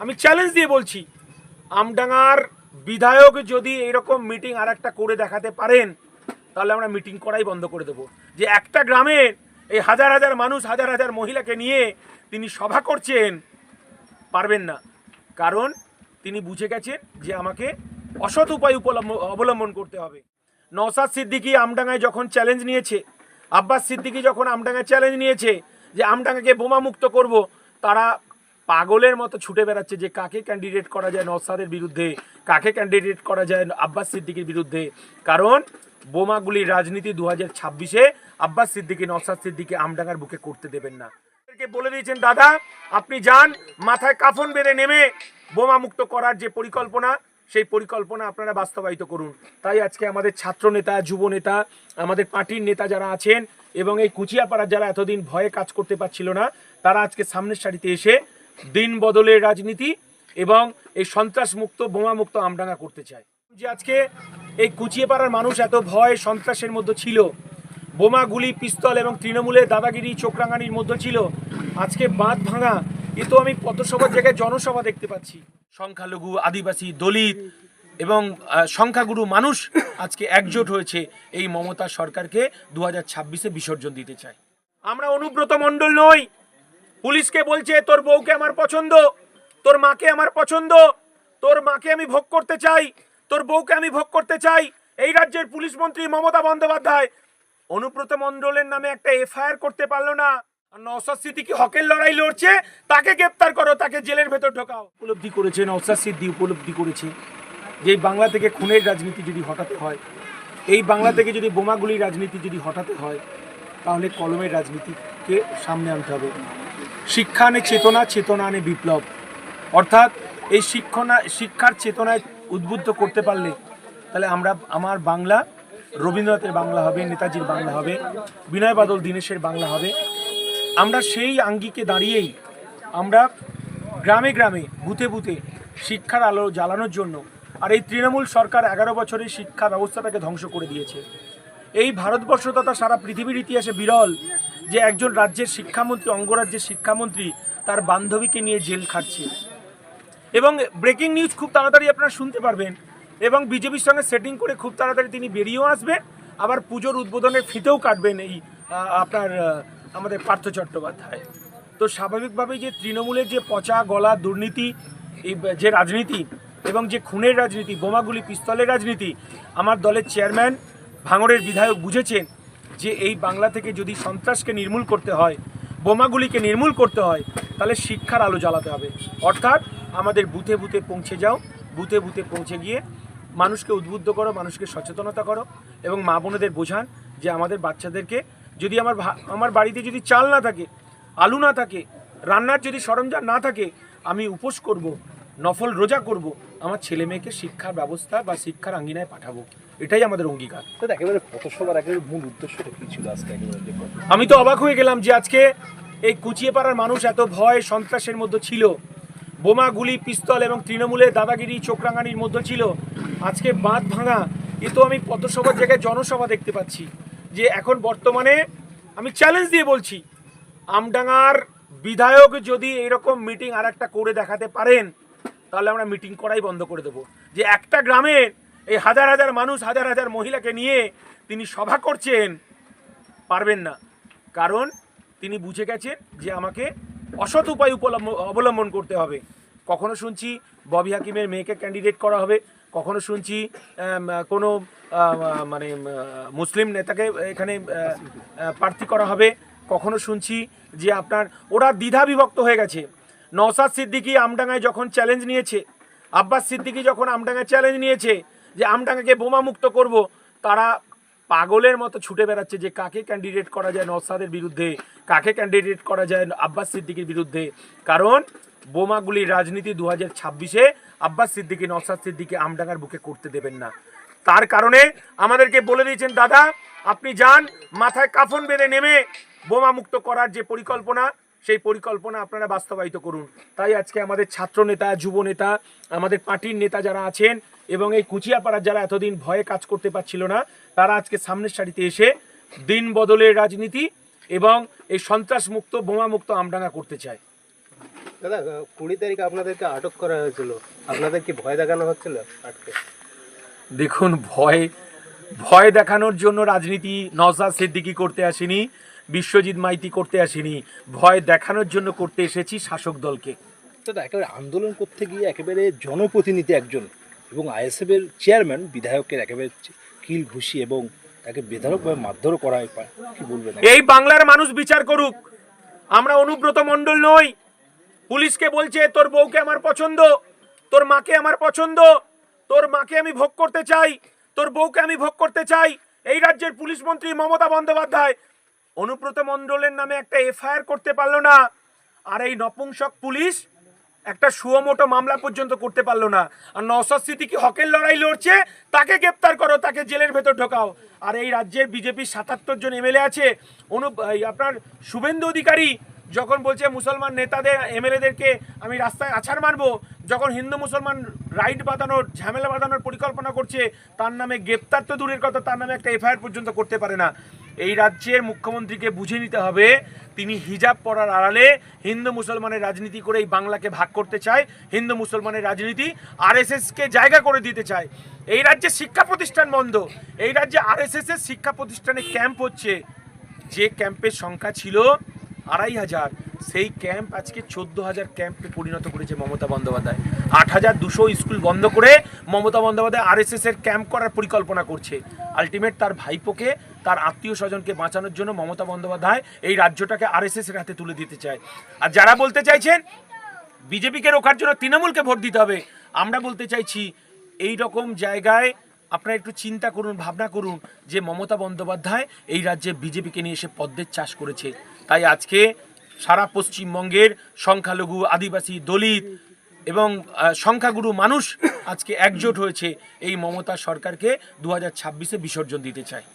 আমি চ্যালেঞ্জ দিয়ে বলছি, আমডাঙ্গার বিধায়ক যদি এরকম মিটিং আর একটা করে দেখাতে পারেন, তাহলে আমরা মিটিং করাই বন্ধ করে দেবো। যে একটা গ্রামে এই হাজার হাজার মানুষ, হাজার হাজার মহিলাকে নিয়ে তিনি সভা করছেন, পারবেন না। কারণ তিনি বুঝে গেছেন যে আমাকে অসৎ উপায় অবলম্বন করতে হবে। নওসাদ সিদ্দিকী আমডাঙ্গায় যখন চ্যালেঞ্জ নিয়েছে, আব্বাস সিদ্দিকী যখন আমডাঙ্গায় চ্যালেঞ্জ নিয়েছে যে আমডাঙ্গাকে বোমা মুক্ত করব, তারা পাগলের মতো ছুটে বেড়াচ্ছে যে কাকে ক্যান্ডিডেট করা যায় নওসাদের বিরুদ্ধে, কাকে ক্যান্ডিডেট করা যায় আব্বাস সিদ্দিকীর বিরুদ্ধে। কারণ বোমাগুলির রাজনীতি দু হাজার ছাব্বিশে আব্বাস সিদ্দিকী নওসাদ সিদ্দিকী আমডাঙ্গার বুকে করতে দেবেন না। বলে দিয়েছেন, দাদা, আপনি যান, মাথায় কাফন বেঁধে নেমে বোমা মুক্ত করার যে পরিকল্পনা, সেই পরিকল্পনা আপনারা বাস্তবায়িত করুন। তাই আজকে আমাদের ছাত্র নেতা যুব নেতা আমাদের পার্টির নেতা যারা আছেন এবং এই কুচিয়াপাড়ার যারা এতদিন ভয়ে কাজ করতে পারছিল না, তারা আজকে সামনের সারিতে এসে দিন বদলের রাজনীতি এবং এই সন্ত্রাস মুক্ত বোমা মুক্ত আমডাঙ্গা করতে চায়। যে আজকে এই কুচিয়াপাড়ার মানুষ এত ভয় সন্ত্রাসের মধ্যে ছিল, বোমা, গুলি, পিস্তল এবং তৃণমূলের দাদাগিরি, চোখরাঙানির মধ্যে ছিল, আজকে বাঁধ ভাঙা, এ তো আমি পথসভার জায়গায় জনসভা দেখতে পাচ্ছি। সংখ্যালঘু, আদিবাসী, দলিত এবং সংখ্যাগুরু মানুষ আজকে একজোট হয়েছে এই মমতা সরকারকে দু হাজার ছাব্বিশে বিসর্জন দিতে চায়। আমরা অনুব্রত মণ্ডল নই পুলিশকে বলছে, তোর বউকে আমার পছন্দ, তোর মাকে আমার পছন্দ, তোর মাকে আমি ভোগ করতে চাই, তোর বউকে আমি ভোগ করতে চাই। এই রাজ্যের পুলিশ মন্ত্রী মমতা বন্দ্যোপাধ্যায় অনুব্রত মণ্ডলের নামে একটা এফআইআর করতে পারল না। নওসাদ সিদ্দিকি হকের লড়াই লড়ছে, তাকে গ্রেপ্তার করো, তাকে জেলের ভেতর ঢোকাও। উপলব্ধি করেছে নওসাদ সিদ্দি উপলব্ধি করেছে যে বাংলা থেকে খুনের রাজনীতি যদি হঠাতে হয়, এই বাংলা থেকে যদি বোমাগুলির রাজনীতি যদি হঠাতে হয়, তাহলে কলমের রাজনীতিকে সামনে আনতে হবে। শিক্ষা আনে চেতনা চেতনা আনে বিপ্লব। অর্থাৎ এই শিক্ষণা শিক্ষার চেতনায় উদ্বুদ্ধ করতে পারলে তাহলে আমরা, আমার বাংলা, রবীন্দ্রনাথের বাংলা হবে, নেতাজির বাংলা হবে, বিনয় বাদল, দীনেশের বাংলা হবে। আমরা সেই আঙ্গিকে দাঁড়িয়েই আমরা গ্রামে গ্রামে, বুথে বুথে শিক্ষার আলো জ্বালানোর জন্য আর এই তৃণমূল সরকার এগারো বছরের শিক্ষা ব্যবস্থাটাকে ধ্বংস করে দিয়েছে। এই ভারতবর্ষ তথা সারা পৃথিবীর ইতিহাসে বিরল। যে একজন রাজ্যের শিক্ষামন্ত্রী, অঙ্গরাজ্যের শিক্ষামন্ত্রী তার বান্ধবীকে নিয়ে জেল খাটছে। এবং ব্রেকিং নিউজ খুব তাড়াতাড়ি আপনারা শুনতে পারবেন এবং বিজেপির সঙ্গে সেটিং করে খুব তাড়াতাড়ি তিনি বেরিয়েও আসবেন, আবার পুজোর উদ্বোধনের ফিতেও কাটবেন এই আপনার আমাদের পার্থ চট্টোপাধ্যায়। তো স্বাভাবিকভাবেই যে তৃণমূলের যে পচা গলা দুর্নীতি, এই যে রাজনীতি এবং যে খুনের রাজনীতি, বোমাগুলি, পিস্তলের রাজনীতি, আমার দলের চেয়ারম্যান ভাঙড়ের বিধায়ক বুঝেছেন যে এই বাংলা থেকে যদি সন্ত্রাসকে নির্মূল করতে হয়, বোমাগুলিকে নির্মূল করতে হয়, তাহলে শিক্ষার আলো জ্বালাতে হবে। অর্থাৎ আমাদের বুথে বুথে পৌঁছে যাও, বুথে বুথে পৌঁছে গিয়ে মানুষকে উদ্বুদ্ধ করো, মানুষকে সচেতনতা করো এবং মা বোনেদের বোঝান যে আমাদের বাচ্চাদেরকে যদি আমার আমার বাড়িতে যদি চাল না থাকে, আলু না থাকে, রান্নার যদি সরঞ্জাম না থাকে, আমি উপোস করব, নফল রোজা করব, আমার ছেলে মেয়েকে শিক্ষার ব্যবস্থা বা শিক্ষার আঙ্গিনায় পাঠাবো। এটাই আমাদের অঙ্গীকার। একেবারে পথসভার একেবারে মূল উদ্দেশ্যটা কি ছিল আজকে আমি তো অবাক হয়ে গেলাম যে আজকে এই কুচিয়েপাড়ার মানুষ এত ভয় সন্ত্রাসের মধ্যে ছিল। বোমা গুলি পিস্তল এবং তৃণমূলের দাদাগিরি চোখরাঙানির মধ্যে ছিল। আজকে বাঁধ ভাঙা এ তো আমি পথসভার জায়গায় জনসভা দেখতে পাচ্ছি। যে এখন বর্তমানে আমি চ্যালেঞ্জ দিয়ে বলছি আমডাঙ্গার বিধায়ক যদি এরকম মিটিং আর একটা করে দেখাতে পারেন তাহলে আমরা মিটিং করাই বন্ধ করে দেবো। যে একটা গ্রামে এই হাজার হাজার মানুষ, হাজার হাজার মহিলাকে নিয়ে তিনি সভা করছেন, পারবেন না। কারণ তিনি বুঝে গেছেন যে আমাকে অসৎ উপায় অবলম্বন করতে হবে। কখনো শুনছি ববি হাকিমের মেয়েকে ক্যান্ডিডেট করা হবে, কখনো শুনছি কোনো মানে মুসলিম নেতাকে এখানে প্রার্থী করা হবে। কখনো শুনছি যে আপনার, ওরা দ্বিধা বিভক্ত হয়ে গেছে। নওসাদ সিদ্দিকী আমডাঙ্গায় যখন চ্যালেঞ্জ নিয়েছে, আব্বাস সিদ্দিকী যখন আমডাঙ্গায় চ্যালেঞ্জ নিয়েছে যে আমডাঙ্গাকে বোমা মুক্ত করব, তারা পাগলের মতো ছুটে বেড়াচ্ছে যে কাকে ক্যান্ডিডেট করা যায় নওসাদের বিরুদ্ধে, কাকে ক্যান্ডিডেট করা যায় আব্বাস সিদ্দিকির বিরুদ্ধে। কারণ বোমাগুলির রাজনীতি দু হাজার ছাব্বিশে আব্বাস সিদ্দিকি, নওসাদ সিদ্দিকি আমডাঙ্গার বুকে করতে দেবেন না। তার কারণে আমাদেরকে বলে দিয়েছেন, দাদা, আপনি যান, মাথায় কাফন বেঁধে নেমে বোমা মুক্ত করার যে পরিকল্পনা, সেই পরিকল্পনা আপনারা বাস্তবায়িত করুন। তাই আজকে আমাদের ছাত্র নেতা যুব নেতা আমাদের পার্টির নেতা যারা আছেন এবং এই কুচিয়াপাড়ার যারা এতদিন ভয়ে কাজ করতে পারছিল না তারা আজকে সামনের সারিতে এসে দিন বদলের রাজনীতি এবং এই সন্ত্রাস মুক্ত বোমা মুক্ত আমডাঙ্গা করতে চায়। দাদা কুড়ি তারিখ আপনাদেরকে আটক করা হয়েছিল। আপনাদের কি ভয় দেখানো হচ্ছিল আটকে? দেখুন ভয় ভয় দেখানোর জন্য রাজনীতি নওসাদ সিদ্দিকি করতে আসেনি বিশ্বজিৎ মাইতি করতে আসেনি ভয় দেখানোর জন্য করতে এসেছি শাসক দলকে। দাদা একেবারে আন্দোলন করতে গিয়ে একেবারে জনপ্রতিনিধি একজন। এবং আইএসএফ এর চেয়ারম্যান, বিধায়কের একেবারে কিল ঘুষি এবং তাকে বেধারকভাবে মারধরও করা কি বলবেন? এই বাংলার মানুষ বিচার করুক। আমরা অনুব্রত মণ্ডল নই। পুলিশকে বলছে, তোর বউকে আমার পছন্দ। তোর মাকে আমার পছন্দ। তোর মাকে আমি ভোগ করতে চাই। তোর বউকে আমি ভোগ করতে চাই। এই রাজ্যের পুলিশ মন্ত্রী মমতা বন্দ্যোপাধ্যায় অনুব্রত মণ্ডলের নামে একটা এফআইআর করতে পারল না। আর এই নপুংসক পুলিশ একটা সুয়মোটো মামলা পর্যন্ত করতে পারল না। আর নওসাদ সিদ্দিকি হকের লড়াই লড়ছে? তাকে গ্রেপ্তার করো, তাকে জেলের ভেতর ঢোকাও। আর এই রাজ্যের বিজেপির সাতাত্তর জন এমএলএ আছে, অনু আপনার শুভেন্দু অধিকারী যখন বলছে মুসলমান নেতাদের এমএলএদেরকে আমি রাস্তায় আছাড় মারবো, যখন হিন্দু মুসলমান রাইট বাঁধানোর, ঝামেলা বাঁধানোর পরিকল্পনা করছে, তার নামে গ্রেপ্তার তো দূরের কথা, তার নামে একটা এফআইআর পর্যন্ত করতে পারে না। এই রাজ্যের মুখ্যমন্ত্রীকে বুঝে নিতে হবে, তিনি হিজাব পরার আড়ালে হিন্দু মুসলমানের রাজনীতি করে এই বাংলাকে ভাগ করতে চায়, হিন্দু মুসলমানের রাজনীতি আরএসএসকে জায়গা করে দিতে চায়। এই রাজ্যে শিক্ষা প্রতিষ্ঠান বন্ধ, এই রাজ্যে আরএসএসের শিক্ষা প্রতিষ্ঠানে ক্যাম্প হচ্ছে। যে ক্যাম্পের সংখ্যা ছিল আড়াই হাজার সেই ক্যাম্প আজকে চোদ্দ হাজার ক্যাম্পে পরিণত করেছে মমতা বন্দ্যোপাধ্যায়। আট হাজার দুশো স্কুল বন্ধ করে মমতা বন্দ্যোপাধ্যায় আরএসএস এর ক্যাম্প করার পরিকল্পনা করছে। আলটিমেট তার ভাইপোকে, তার আত্মীয় স্বজনকে বাঁচানোর জন্য মমতা বন্দ্যোপাধ্যায় এই রাজ্যটাকে আরএসএস এর হাতে তুলে দিতে চায়। আর যারা বলতে চাইছেন, বিজেপিকে রোখার জন্য তৃণমূলকে ভোট দিতে হবে, আমরা বলতে চাইছি এই রকম জায়গায় আপনারা একটু চিন্তা করুন, ভাবনা করুন যে মমতা বন্দ্যোপাধ্যায় এই রাজ্যে বিজেপিকে নিয়ে এসে পদ্মের চাষ করেছে। তাই আজকে সারা পশ্চিমবঙ্গের সংখ্যালঘু আদিবাসী দলিত এবং সংখ্যাগুরু মানুষ আজকে একজোট হয়েছে। এই মমতা সরকারকে দু হাজার ছাব্বিশে বিসর্জন দিতে চায়।